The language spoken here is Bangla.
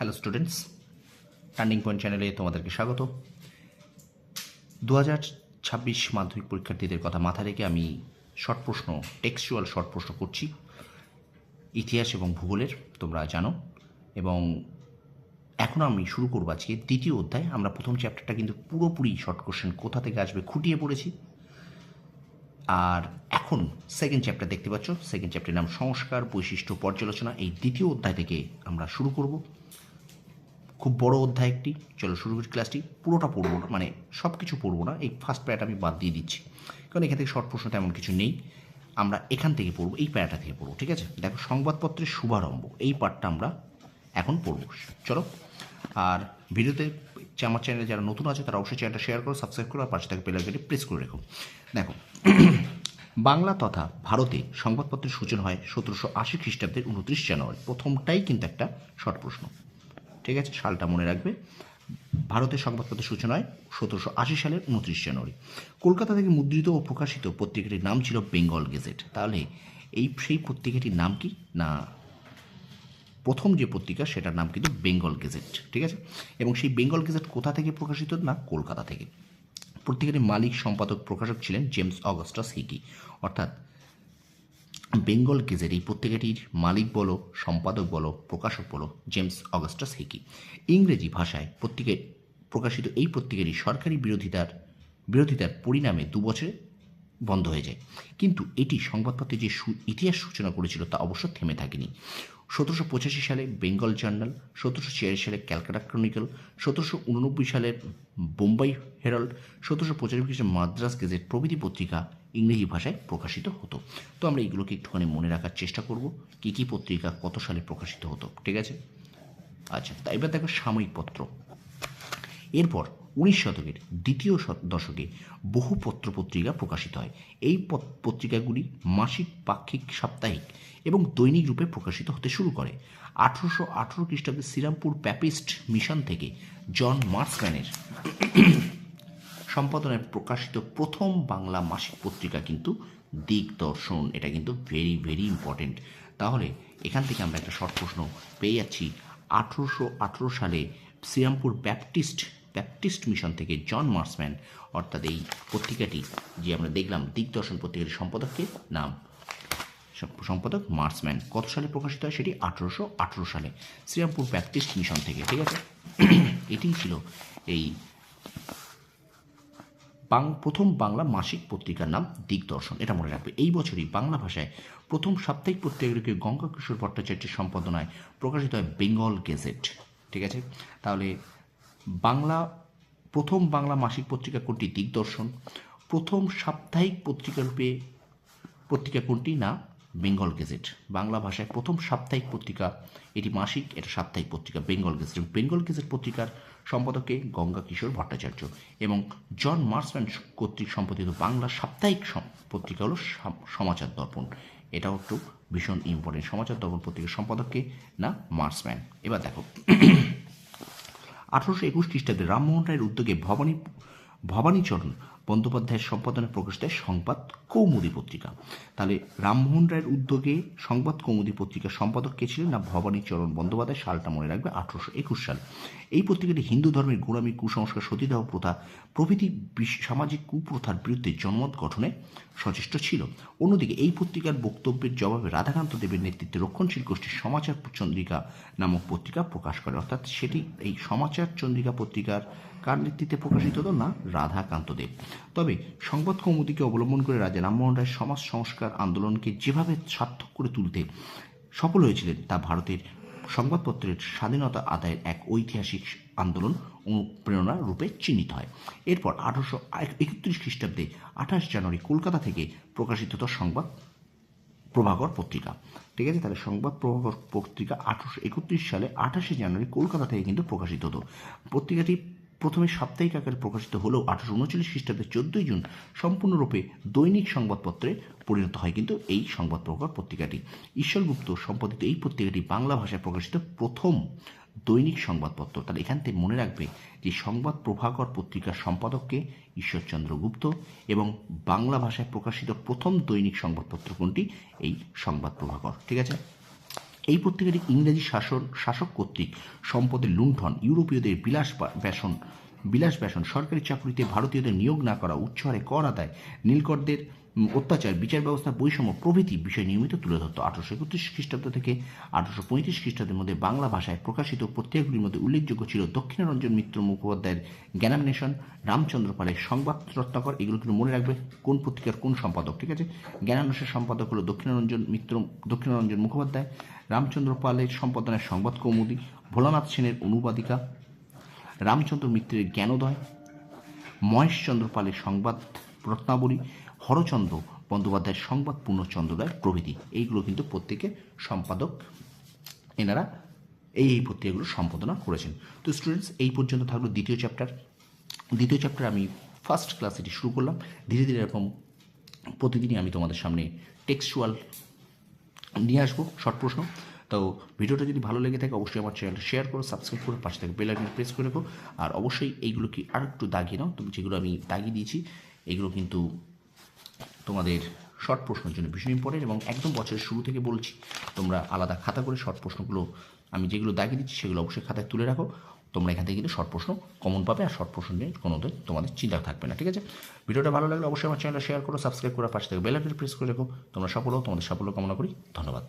হ্যালো স্টুডেন্টস টার্নিং পয়েন্ট চ্যানেলে তোমাদেরকে স্বাগত। দু ছাব্বিশ মাধ্যমিক পরীক্ষার্থীদের কথা মাথা রেখে আমি শর্ট প্রশ্ন টেক্সচুয়াল শর্ট প্রশ্ন করছি। ইতিহাস এবং ভূগোলের, তোমরা জানো। এবং এখন আমি শুরু করব আজকে দ্বিতীয় অধ্যায়। আমরা প্রথম চ্যাপ্টারটা কিন্তু পুরোপুরি শর্ট কোশ্চেন কোথা থেকে আসবে খুঁটিয়ে পড়েছি। আর এখন সেকেন্ড চ্যাপ্টার দেখতে পাচ্ছ। সেকেন্ড চ্যাপ্টারের নাম সংস্কার, বৈশিষ্ট্য, পর্যালোচনা। এই দ্বিতীয় অধ্যায় থেকে আমরা শুরু করব। খুব বড় অধ্যায় একটি। চলো শুরু করি ক্লাসটি পুরোটা পড়ব না মানে সব কিছু পড়ব না। এই ফার্স্ট প্যারাটা আমি বাদ দিয়ে দিচ্ছি। কারণ এখান থেকে শর্ট প্রশ্ন তেমন কিছু নেই। আমরা এখান থেকে পড়ব, এই প্যারাটা থেকে পড়ব, ঠিক আছে? দেখো, সংবাদপত্রের শুভারম্ভ। এই পার্টটা আমরা এখন পড়ব। চলো, আর ভিডিওতে আমার চ্যানেলে যারা নতুন আছে, তারা অবশ্যই চ্যানেলটা শেয়ার করো সাবস্ক্রাইব করো, আর পাশে থেকে বেল আইকনটি প্রেস করে রেখো। দেখো, বাংলা তথা ভারতে সংবাদপত্রের সূচনা হয় সতেরোশো আশি খ্রিস্টাব্দের উনত্রিশ জানুয়ারি। প্রথমটাই কিন্তু একটা শর্ট প্রশ্ন। ঠিক আছে? সালটা মনে রাখবে। ভারতের সংবাদপত্রের সূচনায় সতেরোশো আশি সালের উনত্রিশ জানুয়ারি। কলকাতা থেকে মুদ্রিত ও প্রকাশিত পত্রিকাটির নাম ছিল বেঙ্গল গেজেট। তাহলে এই, সেই পত্রিকাটির নাম কি? না, প্রথম যে পত্রিকা সেটার নাম কিন্তু বেঙ্গল গেজেট, ঠিক আছে? এবং সেই বেঙ্গল গেজেট কোথা থেকে প্রকাশিত? না, কলকাতা থেকে। পত্রিকাটির মালিক সম্পাদক প্রকাশক ছিলেন জেমস অগাস্টাস হিকি অর্থাৎ বেঙ্গল গেজেট এই পত্রিকাটির মালিক বলো, সম্পাদক বলো, প্রকাশক বলো, জেমস অগাস্টাস হেকি। ইংরেজি ভাষায় পত্রিকায় প্রকাশিত এই পত্রিকাটি সরকারি বিরোধিতার বিরোধিতার পরিণামে দু বছরে বন্ধ হয়ে যায়। কিন্তু এটি সংবাদপত্রে যে ইতিহাস সূচনা করেছিল তা অবশ্য থেমে থাকেনি। সতেরোশো পঁচাশি সালে বেঙ্গল জার্নাল, সতেরোশো ছিয়াশি সালে ক্যালকাটা ক্রনিকল, সতেরোশো উননব্বই সালের বোম্বাই হেরাল্ড, সতেরোশো পঁচানব্বই সালে মাদ্রাস গেজেট প্রভৃতি পত্রিকা ইংরেজি ভাষায় প্রকাশিত হতো। তো আমরা এগুলোকে একটুখানি মনে রাখার চেষ্টা করব, কী কী পত্রিকা কত সালে প্রকাশিত হতো, ঠিক আছে? আচ্ছা তা এবার দেখো সাময়িক পত্র। এরপর উনিশ শতকের দ্বিতীয় দশকে বহু পত্র পত্রিকা প্রকাশিত হয়। এই পত- পত্রিকাগুলি মাসিক, পাক্ষিক, সাপ্তাহিক এবং দৈনিক রূপে প্রকাশিত হতে শুরু করে। আঠারোশো আঠারো খ্রিস্টাব্দে শ্রীরামপুর প্যাপিস্ট মিশন থেকে জন মার্সম্যানের সম্পাদনায় প্রকাশিত প্রথম বাংলা মাসিক পত্রিকা কিন্তু দিগদর্শন। এটা কিন্তু ভেরি ভেরি ইম্পর্টেন্ট তাহলে এখান থেকে আমরা একটা শর্ট প্রশ্ন পেয়ে যাচ্ছি। আঠেরোশো আঠেরো সালে শ্রীরামপুর ব্যাপটিস্ট ব্যাপটিস্ট মিশন থেকে জন মার্সম্যান অর্থাৎ এই পত্রিকাটি যে আমরা দেখলাম, দিগদর্শন পত্রিকাটির সম্পাদককে নাম। সম- সম্পাদক মার্সম্যান কত সালে প্রকাশিত হয় সেটি? আঠেরোশো আঠেরো সালে। শ্রীরামপুর ব্যাপটিস্ট মিশন থেকে, ঠিক আছে? এটিই ছিল এই বাং, প্রথম বাংলা মাসিক পত্রিকার নাম দিগদর্শন। এটা মনে রাখবে। এই বছরই বাংলা ভাষায় প্রথম সাপ্তাহিক পত্রিকাগুলিকে গঙ্গা কিশোর ভট্টাচার্যের সম্পাদনায় প্রকাশিত হয় বেঙ্গল গেজেট। ঠিক আছে? তাহলে বাংলা, প্রথম বাংলা মাসিক পত্রিকা কোনটি? দিগদর্শন। প্রথম সাপ্তাহিক পত্রিকা রূপে পত্রিকা কোনটি? না বেঙ্গল গেজেট। বাংলা ভাষায় প্রথম সাপ্তাহিক পত্রিকা, এটি মাসিক, এটা সাপ্তাহিক পত্রিকা, বেঙ্গল গেজেট। এবং বেঙ্গল গেজেট পত্রিকার সম্পাদকে গঙ্গা কিশোর ভট্টাচার্য এবং জন মার্সম্যান কর্তৃক সম্পাদিত বাংলা সাপ্তাহিক পত্রিকা হলো সমাচার দর্পণ। এটাও একটু ভীষণ ইম্পর্টেন্ট সমাচার দর্পণ পত্রিকার সম্পাদককে না? মার্সম্যান। এবার দেখো। আঠারোশো একুশ খ্রিস্টাব্দে রামমোহন রায়ের উদ্যোগে ভবানী, ভবানীচরণ বন্দ্যোপাধ্যায়ের সম্পাদনে প্রকাশিত সংবাদ কৌমুদী পত্রিকা। তাহলে রামমোহন রায়ের উদ্যোগে সংবাদ কৌমুদী পত্রিকার সম্পাদক কে ছিলেন না? ভবানীচরণ বন্দ্যোপাধ্যায়, সালটা মনে রাখবে, আঠারোশো একুশ সাল। এই পত্রিকাটি হিন্দু ধর্মের গোড়ামি, কুসংস্কার, সতীদাহ প্রথা, প্রভৃতি সামাজিক কুপ্রথার বিরুদ্ধে জনমত গঠনে সচেষ্ট ছিল। অন্যদিকে এই পত্রিকার বক্তব্যের জবাবে রাধাকান্ত দেবের নেতৃত্বে রক্ষণশীল গোষ্ঠীর সমাচার চন্দ্রিকা নামক পত্রিকা প্রকাশ করে। অর্থাৎ সেটি এই সমাচার চন্দ্রিকা পত্রিকার কার নেতৃত্বে প্রকাশিত হতো? না, রাধাকান্ত দেব। তবে সংবাদ কৌমুদীকে অবলম্বন করে রাজা রামমোহন রায় সমাজ সংস্কার আন্দোলনকে যেভাবে সার্থক করে তুলতে সফল হয়েছিলেন, তা ভারতের সংবাদপত্রের স্বাধীনতা আদায়ের এক ঐতিহাসিক আন্দোলন অনুপ্রেরণা রূপে চিহ্নিত হয়। এরপর আঠারোশো একত্রিশ খ্রিস্টাব্দে আঠাশ জানুয়ারি কলকাতা থেকে প্রকাশিত সংবাদ প্রভাকর পত্রিকা। ঠিক আছে, তাহলে সংবাদ প্রভাকর পত্রিকা আঠারোশো একত্রিশ সালে আঠাশে জানুয়ারি কলকাতা থেকে কিন্তু প্রকাশিত হতো। পত্রিকাটি প্রথমে সাপ্তাহিক আকারে প্রকাশিত হলেও আঠারোশো উনচল্লিশ খ্রিস্টাব্দে চোদ্দই জুন সম্পূর্ণরূপে দৈনিক সংবাদপত্রে পরিণত হয় কিন্তু এই সংবাদ প্রকার পত্রিকাটি। ঈশ্বরগুপ্ত সম্পাদিত এই পত্রিকাটি বাংলা ভাষায় প্রকাশিত প্রথম দৈনিক সংবাদপত্র। তাহলে এখান থেকে মনে রাখবে যে সংবাদ প্রভাকর পত্রিকার সম্পাদককে ঈশ্বরচন্দ্র গুপ্ত এবং বাংলা ভাষায় প্রকাশিত প্রথম দৈনিক সংবাদপত্র কোনটি? এই সংবাদ প্রভাকর। ঠিক আছে? এই পত্রিকাটি ইংরেজি শাসন, শাসক কর্তৃক সম্পদের লুণ্ঠন, ইউরোপীয়দের বিলাস ব্যাসন বিলাস ব্যাসন, সরকারি চাকরিতে ভারতীয়দের নিয়োগ না করা, উচ্চ হারে কর আদায়, নীলকরদের অত্যাচার, বিচার ব্যবস্থা, বৈষম্য প্রভৃতি বিষয় নিয়মিত তুলে ধরত। আঠারোশো একত্রিশ খ্রিস্টাব্দ থেকে আঠারোশো পঁয়ত্রিশ খ্রিস্টাব্দের মধ্যে বাংলা ভাষায় প্রকাশিত পত্রিকাগুলির মধ্যে উল্লেখযোগ্য ছিল দক্ষিণারঞ্জন মিত্র মুখোপাধ্যায়ের জ্ঞানান্বেষণ, রামচন্দ্র পালের সংবাদ রত্নাকর। এগুলো কিন্তু মনে রাখবে কোন পত্রিকার কোন সম্পাদক, ঠিক আছে? জ্ঞানান্বেষণ সম্পাদক হলো দক্ষিণারঞ্জন মিত্র, দক্ষিণারঞ্জন মুখোপাধ্যায়, রামচন্দ্র পালের সম্পাদনায় সংবাদ কৌমুদী, ভোলানাথ সেনের অনুবাদিকা, রামচন্দ্র মিত্রের জ্ঞানোদয়, মহেশচন্দ্র পালের সংবাদ রত্নাবলী হরচন্দ্র বন্দ্যোপাধ্যায়ের সংবাদ পূর্ণচন্দ্র রায় প্রভৃতি। এইগুলো কিন্তু প্রত্যেকে সম্পাদক, এনারা এই এই পত্রিকাগুলো সম্পাদনা করেছেন। তো স্টুডেন্টস এই পর্যন্ত থাকল দ্বিতীয় চ্যাপ্টার দ্বিতীয় চ্যাপ্টার আমি ফার্স্ট ক্লাস এটি শুরু করলাম। ধীরে ধীরে এরকম প্রতিদিনই আমি তোমাদের সামনে টেক্সচুয়াল নিয়ে আসব শর্ট প্রশ্ন। তো ভিডিওটা যদি ভালো লেগে থাকে, অবশ্যই আমার চ্যানেলটা শেয়ার করো সাবস্ক্রাইব করো, পাশে থেকে বেল প্রেস করে রাখো। আর অবশ্যই এইগুলো কি আর একটু দাগিয়ে নাও তুমি যেগুলো আমি দাগিয়ে দিয়েছি, এগুলো কিন্তু তোমাদের শর্ট প্রশ্নের জন্য ভীষণ ইম্পর্টেন্ট এবং একদম বছরের শুরু থেকে বলছি, তোমরা আলাদা খাতা করে শর্ট প্রশ্নগুলো, আমি যেগুলো দাগিয়ে দিচ্ছি সেগুলো অবশ্যই খাতায় তুলে রাখো। তোমরা এখান থেকে কিন্তু শর্ট প্রশ্ন কমন পাবে আর শর্ট প্রশ্ন নিয়ে কোনো তোমাদের চিন্তা থাকবে না, ঠিক আছে? ভিডিওটা ভালো লাগলে অবশ্যই আমার চ্যানেলটা শেয়ার করো সাবস্ক্রাইব করো পাশে থেকে বেল আইকন প্রেস করে রাখো। তোমরা সফল তোমাদের সাফল্য কামনা করি, ধন্যবাদ।